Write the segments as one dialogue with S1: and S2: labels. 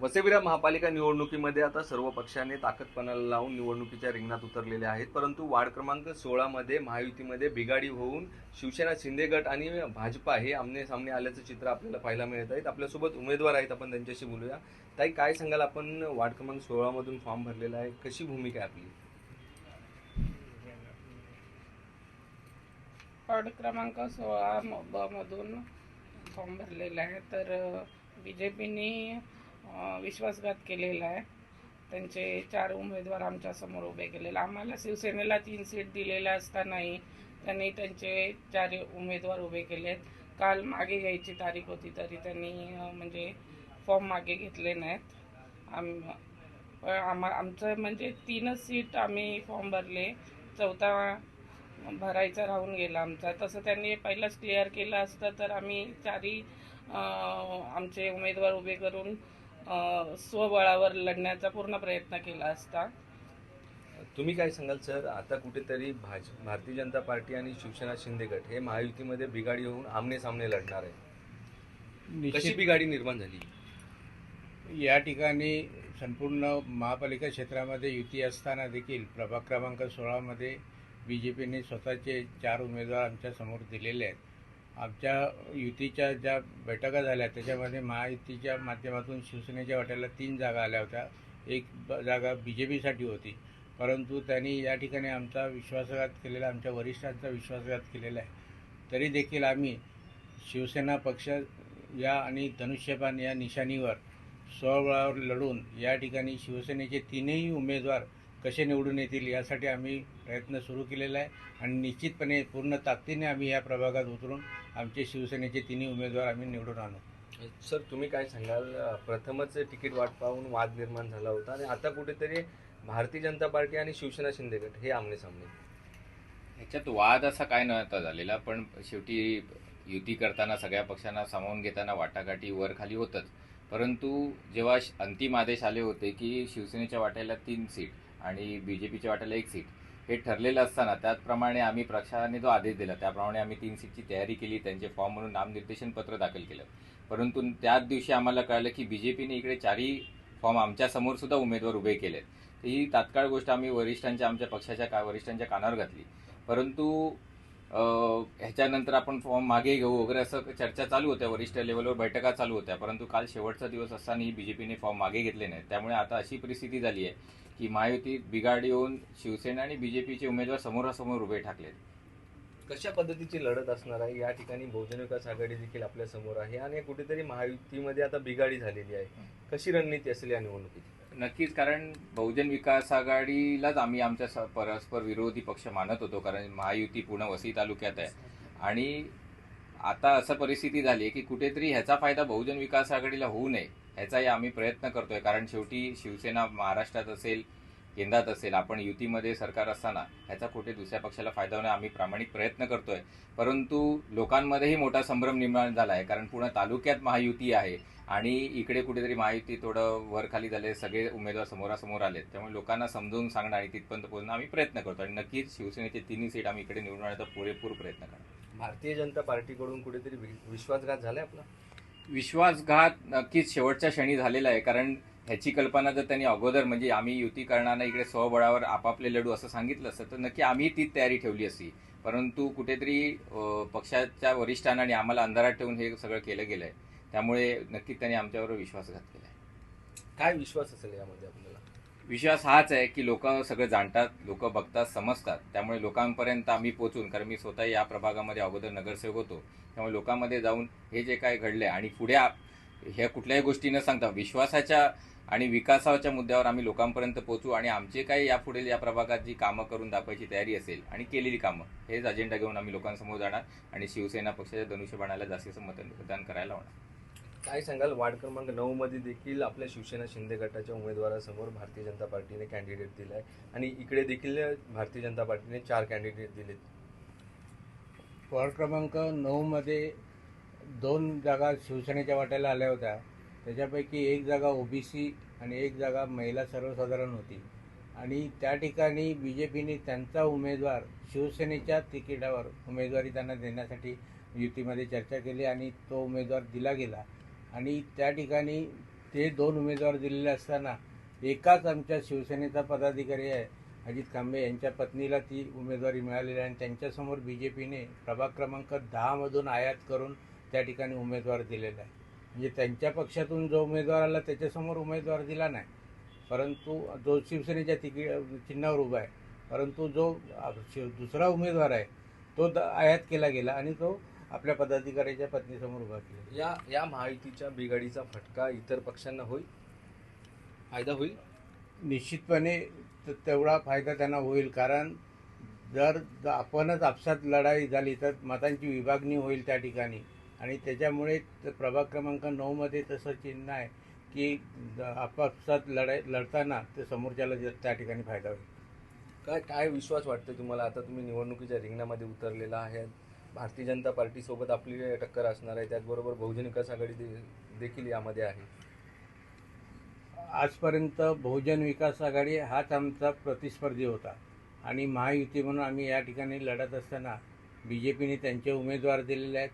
S1: वसेविरा महापालिका निवडणुकीमध्ये आता सर्व पक्षांनी ताकदपणाला लावून निवडणुकीच्या रिंगणात उतरलेले आहेत परंतु वार्ड क्रमांक सोळामध्ये महायुतीमध्ये बिघाडी होऊन शिवसेना शिंदे गट आणि भाजपा हे आमने सामने आल्याचं चित्र आपल्याला पाहायला मिळत आहेत आपल्यासोबत उमेदवार आहेत आपण त्यांच्याशी बोलूया. ताई काय सांगाल? आपण वार्ड क्रमांक सोळामधून फॉर्म भरलेला आहे. कशी भूमिका आहे आपली?
S2: वार्ड क्रमांक सोळा मधून फॉर्म भरलेला आहे. तर बी जे पीने विश्वासघात केलेला आहे. त्यांचे चार उमेदवार आमच्यासमोर उभे केलेले. आम्हाला शिवसेनेला तीन सीट दिलेल्या असतानाही त्यांनी त्यांचे चार उमेदवार उभे केलेत. काल मागे घ्यायची तारीख होती तरी त्यांनी म्हणजे फॉर्म मागे घेतले नाहीत. आम पण आमचं म्हणजे तीनच सीट आम्ही फॉर्म भरले. चौथा भरायचा राहून गेला आमचा. तसं त्यांनी पहिलंच क्लिअर केलं असतं तर आम्ही चारही आमचे उमेदवार उभे करून स्वबळावर लढण्याचा पूर्ण प्रयत्न केला असता.
S1: तुम्ही काय सांगाल सर? आता कुठेतरी भाज भारतीय जनता पार्टी आणि शिवसेना शिंदे गट हे महायुतीमध्ये बिघाडी होऊन आमने सामने लढणार आहे. कशी बिघाडी निर्माण झाली?
S3: या ठिकाणी संपूर्ण महापालिका क्षेत्रामध्ये युती असताना देखील प्रभाग क्रमांक सोळामध्ये बी जे पीने स्वतःचे चार उमेदवार आमच्यासमोर दिलेले आहेत. आमच्या युतीच्या ज्या बैठका झाल्या त्याच्यामध्ये महायुतीच्या माध्यमातून शिवसेनेच्या वाट्याला तीन जागा आल्या होत्या. एक जागा बी जे पीसाठी होती. परंतु त्यांनी या ठिकाणी आमचा विश्वासघात केलेला आमच्या वरिष्ठांचा विश्वासघात केलेला आहे. तरी देखील आम्ही शिवसेना पक्ष या आणि धनुष्यबाण या निशाणीवर स्वबळावर लढून या ठिकाणी शिवसेनेचे तीनही उमेदवार कसे निवडून येतील यासाठी आम्ही प्रयत्न सुरू केलेला आहे. आणि निश्चितपणे पूर्ण ताकदीने आम्ही या प्रभागात उतरून आमचे शिवसेनेचे तिन्ही उमेदवार आम्ही निवडून आणू.
S1: सर तुम्ही काय सांगाल? प्रथमच तिकीट वाट पाहून वाद निर्माण झाला होता आणि आता कुठेतरी भारतीय जनता पार्टी आणि शिवसेना शिंदे गट हे आमने सामने.
S4: ह्याच्यात वाद असा काय नव्हता झालेला पण शेवटी युती करताना सगळ्या पक्षांना सामावून घेताना वाटाघाटी वर खाली होतच. परंतु जेव्हा श- अंतिम आदेश आले होते की शिवसेनेच्या वाट्याला तीन सीट आणि बी जे पीच्या वाट्याला एक सीट हे ठरलेलं असताना त्याचप्रमाणे आम्ही प्रशासनाने जो आदेश दिला त्याप्रमाणे आम्ही तीन सीटची तयारी केली त्यांचे फॉर्म म्हणून नामनिर्देशन पत्र दाखल केलं. परंतु त्याच दिवशी आम्हाला कळलं की बी जे पीने इकडे चारही फॉर्म आमच्यासमोर सुद्धा उमेदवार उभे केलेत. तर ही तात्काळ गोष्ट आम्ही वरिष्ठांच्या आमच्या पक्षाच्या का वरिष्ठांच्या कानावर घातली. परंतु ह्याच्यानंतर आपण फॉर्म मागे घेऊ वगैरे असं चर्चा चालू होत्या वरिष्ठ लेवलवर बैठका चालू होत्या. परंतु काल शेवटचा दिवस असतानाही बीजेपीने फॉर्म मागे घेतले नाहीत. त्यामुळे आता अशी परिस्थिती झाली आहे की महायुतीत बिघाडी होऊन शिवसेना आणि बीजेपीचे उमेदवार समोरासमोर उभे ठाकलेत.
S1: कशा पद्धतीची लढत असणार आहे? या ठिकाणी बहुजन विकास आघाडी देखील आपल्यासमोर आहे आणि कुठेतरी महायुतीमध्ये आता बिघाडी झालेली आहे. कशी रणनीती असेल या निवडणुकीची?
S4: नक्कीच कारण बहुजन विकास आघाडीलाच आम्ही आमच्या स- परस्पर विरोधी पक्ष मानत होतो कारण महायुती पूर्ण वसई तालुक्यात आहे. आणि आता असं परिस्थिती झाली आहे की कुठेतरी ह्याचा फायदा बहुजन विकास आघाडीला होऊ नये ह्याचाही आम्ही प्रयत्न करतोय. कारण शेवटी शिवसेना महाराष्ट्रात असेल केंद्रात असेल आपण युतीमध्ये सरकार असताना ह्याचा कुठे दुसऱ्या पक्षाला फायदा होणे आम्ही प्रामाणिक प्रयत्न करतोय. परंतु लोकांमध्येही मोठा संभ्रम निर्माण झाला आहे कारण पूर्ण तालुक्यात महायुती आहे. आणि इकडे कुठेतरी महायुती थोडं वर खाली झाले सगळे उमेदवार समोरासमोर आलेत. त्यामुळे लोकांना समजून सांगणं आणि तिथपर्यंत पोहोचणं आम्ही प्रयत्न करतो. आणि नक्कीच शिवसेनेचे तिन्ही सीट आम्ही इकडे निवडून आणण्याचा पुरेपूर प्रयत्न करतो
S1: भारतीय जनता पार्टीकडून कुठेतरी विश्वासघात झालाय आपला?
S4: विश्वासघात नक्कीच शेवटच्या क्षणी झालेला आहे. कारण ह्याची कल्पना जर त्यांनी अगोदर म्हणजे आम्ही युती करणार इकडे स्वबळावर आपापले लढू असं सांगितलं असतं तर नक्की आम्ही तीच तयारी ठेवली असती. परंतु कुठेतरी पक्षाच्या वरिष्ठांना आणि आम्हाला अंधारात ठेवून हे सगळं केलं गेलंय. त्यामुळे नक्कीच त्यांनी आमच्यावर विश्वासघात केलाय
S1: काय विश्वास असेल यामध्ये आपल्याला?
S4: विश्वास हाच आहे की लोक सगळं जाणतात लोक बघतात समजतात. त्यामुळे लोकांपर्यंत आम्ही पोचून कारण मी स्वतः या प्रभागामध्ये अगोदर नगरसेवक होतो त्यामुळे लोकांमध्ये जाऊन हे जे काय घडलंय आणि पुढे ह्या कुठल्याही गोष्टी न सांगता विश्वासाच्या आणि विकासाच्या मुद्द्यावर आम्ही लोकांपर्यंत पोहोचू आणि आमचे काही यापुढे या प्रभागात जी कामं करून दाखवायची तयारी असेल आणि केलेली कामं हेच अजेंडा घेऊन आम्ही लोकांसमोर जाणार आणि शिवसेना पक्षाच्या धनुष्यबाणाला जास्तीचं मतदान करायला होणार
S1: काय सांगाल? वार्ड क्रमांक नऊ मध्ये देखील आपल्या शिवसेना शिंदे गटाच्या उमेदवारासमोर भारतीय जनता पार्टीने कॅन्डिडेट दिलाय. आणि इकडे देखील भारतीय जनता पार्टीने चार कॅन्डिडेट दिलेत.
S3: वार्ड क्रमांक नऊमध्ये दोन जागा शिवसेनेच्या वाट्याला आल्या होत्या. त्याच्यापैकी एक जागा ओबीसी आणि एक जागा महिला सर्वसाधारण होती. आणि त्या ठिकाणी बी जे पीने त्यांचा उमेदवार शिवसेनेच्या तिकिटावर उमेदवारी त्यांना देण्यासाठी युतीमध्ये चर्चा केली आणि तो उमेदवार दिला गेला. आणि त्या ठिकाणी ते दोन उमेदवार दिलेले असताना एकाच आमच्या शिवसेनेचा पदाधिकारी आहे अजित कांबे यांच्या पत्नीला ती उमेदवारी मिळालेली आहे आणि त्यांच्यासमोर बी जे पीने प्रभाग क्रमांक दहामधून आयात करून त्या ठिकाणी उमेदवार दिलेला आहे. म्हणजे त्यांच्या पक्षातून जो उमेदवार आला त्याच्यासमोर उमेदवार दिला नाही. परंतु जो शिवसेनेच्या तिकीट चिन्हावर उभा आहे परंतु जो शिव दुसरा उमेदवार आहे तो द आयात केला गेला आणि तो आपल्या पदाधिकाऱ्याच्या पत्नीसमोर उभा केला.
S1: या या महायुतीच्या बिघाडीचा फटका इतर पक्षांना होईल? फायदा होईल?
S3: निश्चितपणे त- तेवढा फायदा त्यांना होईल कारण जर ज- आपणच आपसात लढाई झाली तर मतांची विभागणी होईल त्या ठिकाणी. आणि त्याच्यामुळे त- प्रभाग क्रमांक नऊमध्ये तसं चिन्ह आहे की ज- आपापसात लढाई लढताना ते समोरच्याला ज- त्या ठिकाणी फायदा होईल.
S1: काय काय विश्वास वाटतो तुम्हाला? आता तुम्ही निवडणुकीच्या रिंगणामध्ये उतरलेला आहे. भारतीय जनता पार्टीसोबत आपली टक्कर असणार आहे त्याचबरोबर बहुजन विकास आघाडी दे- देखील यामध्ये आहे.
S3: आजपर्यंत बहुजन विकास आघाडी हाच आमचा प्रतिस्पर्धी होता. आणि महायुती म्हणून आम्ही या ठिकाणी लढत असताना बी जे पीने त्यांचे उमेदवार दिलेले आहेत.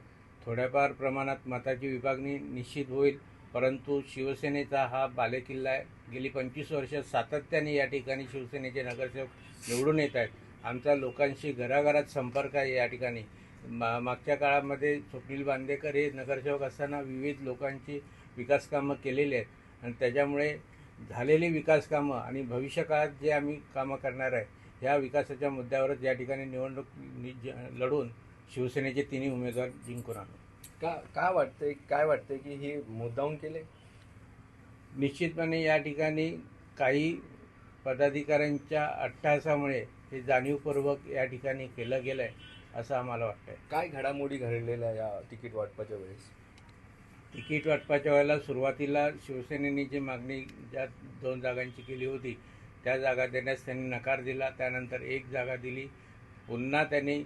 S3: थोड्याफार प्रमाणात मताची विभागणी निश्चित होईल परंतु शिवसेनेचा हा बालेकिल्ला आहे. गेली पंचवीस वर्ष सातत्याने या ठिकाणी शिवसेनेचे नगरसेवक निवडून येत आहेत. आमचा लोकांशी घराघरात संपर्क आहे या ठिकाणी. मा मागच्या काळामध्ये स्वप्नील बांदेकर हे नगरसेवक असताना विविध लोकांची विकास कामं केलेली आहेत. आणि त्याच्यामुळे झालेली विकास कामं आणि भविष्य काळात जे आम्ही कामं करणार आहे ह्या विकासाच्या मुद्द्यावरच या ठिकाणी निवडणूक लढून शिवसेनेचे तिन्ही उमेदवार जिंकून आणू.
S1: का काय वाटतंय काय वाटतंय की हे मुद्दाहून केले?
S3: निश्चितपणे या ठिकाणी काही पदाधिकाऱ्यांच्या अट्टहासामुळे हे जाणीवपूर्वक या ठिकाणी केलं गेलं आहे असं आम्हाला वाटतंय.
S1: काय घडामोडी घडलेल्या या तिकीट वाटपाच्या वेळेस?
S3: तिकीट वाटपाच्या वेळेला सुरुवातीला शिवसेनेने जी मागणी ज्या दोन जागांची केली होती त्या जागा देण्यास त्यांनी नकार दिला. त्यानंतर एक जागा दिली. पुन्हा त्यांनी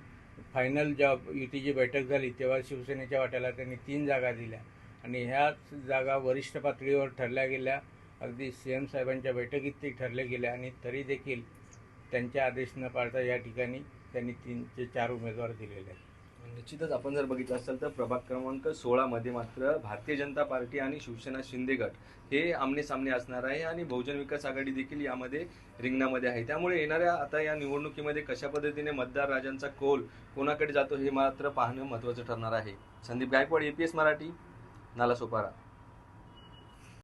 S3: फायनल जेव्हा युतीची बैठक झाली तेव्हा शिवसेनेच्या वाट्याला त्यांनी तीन जागा दिल्या. आणि ह्याच जागा वरिष्ठ पातळीवर ठरल्या गेल्या. अगदी सी एम साहेबांच्या बैठकीत ती ठरल्या गेल्या आणि तरी देखील त्यांचे आदेश न पाळता या ठिकाणी त्यांनी तीन ते चार उमेदवार दिलेले आहेत.
S1: निश्चितच आपण जर बघितलं असेल तर प्रभाग क्रमांक सोळामध्ये मात्र भारतीय जनता पार्टी आणि शिवसेना शिंदे गट हे आमने सामने असणार आहे आणि बहुजन विकास आघाडी देखील यामध्ये रिंगणामध्ये आहे. त्यामुळे येणाऱ्या आता या निवडणुकीमध्ये कशा पद्धतीने मतदार राजांचा कौल कोणाकडे जातो हे मात्र पाहणं महत्त्वाचं ठरणार आहे. संदीप गायकवाड एपीएस मराठी नालासोपारा.